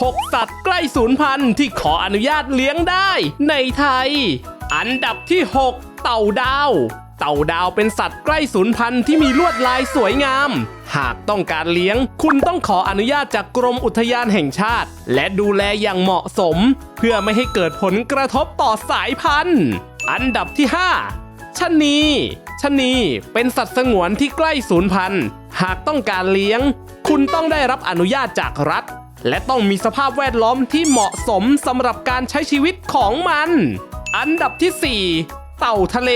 6 สัตว์ใกล้สูญพันธุ์ที่ขออนุญาตเลี้ยงได้ในไทย อันดับที่ 6 เต่าดาว เต่าดาวเป็นสัตว์ใกล้สูญพันธุ์ที่มีลวดลายสวยงาม หากต้องการเลี้ยง คุณต้องขออนุญาตจากกรมอุทยานแห่งชาติ และดูแลอย่างเหมาะสม เพื่อไม่ให้เกิดผลกระทบต่อสายพันธุ์ อันดับที่ 5ชะนีชะนีเป็นสัตว์สงวนที่ใกล้สูญพันธุ์ หากต้องการเลี้ยง คุณต้องได้รับอนุญาตจากรัฐ และต้องมีสภาพแวดล้อมที่เหมาะสมสำหรับการใช้ชีวิตของมัน อันดับที่ 4 เต่าทะเล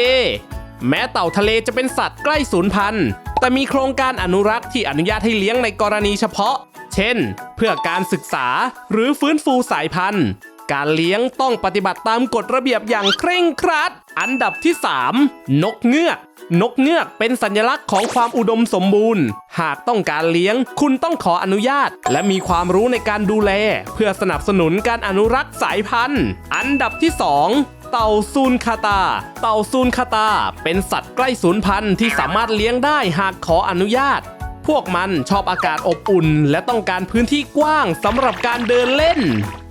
แม้เต่าทะเลจะเป็นสัตว์ใกล้สูญพันธุ์ แต่มีโครงการอนุรักษ์ที่อนุญาตให้เลี้ยงในกรณีเฉพาะ เช่น เพื่อการศึกษาหรือฟื้นฟูสายพันธุ์ การเลี้ยงต้องปฏิบัติตามกฎระเบียบอย่างเคร่งครัด อันดับที่ 3 นกเงือก นกเงือกเป็นสัญลักษณ์ของความอุดมสมบูรณ์ หากต้องการเลี้ยง คุณต้องขออนุญาต และมีความรู้ในการดูแล เพื่อสนับสนุนการอนุรักษ์สายพันธุ์ อันดับที่ 2เต่าซูนคาตา เต่าซูนคาตา เป็นสัตว์ใกล้สูญพันธุ์ที่สามารถเลี้ยงได้หากขออนุญาต พวกมันชอบอากาศอบอุ่น และต้องการพื้นที่กว้างสำหรับการเดินเล่น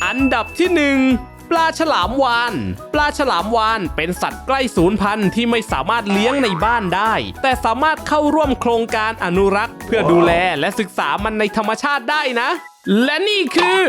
อันดับที่หนึ่งปลาฉลามวาน ปลาฉลามวานเป็นสัตว์ใกล้สูญพันธุ์ที่ไม่สามารถเลี้ยงในบ้านได้ แต่สามารถเข้าร่วมโครงการอนุรักษ์ เพื่อดูแลและศึกษามันในธรรมชาติได้นะ และนี่คือ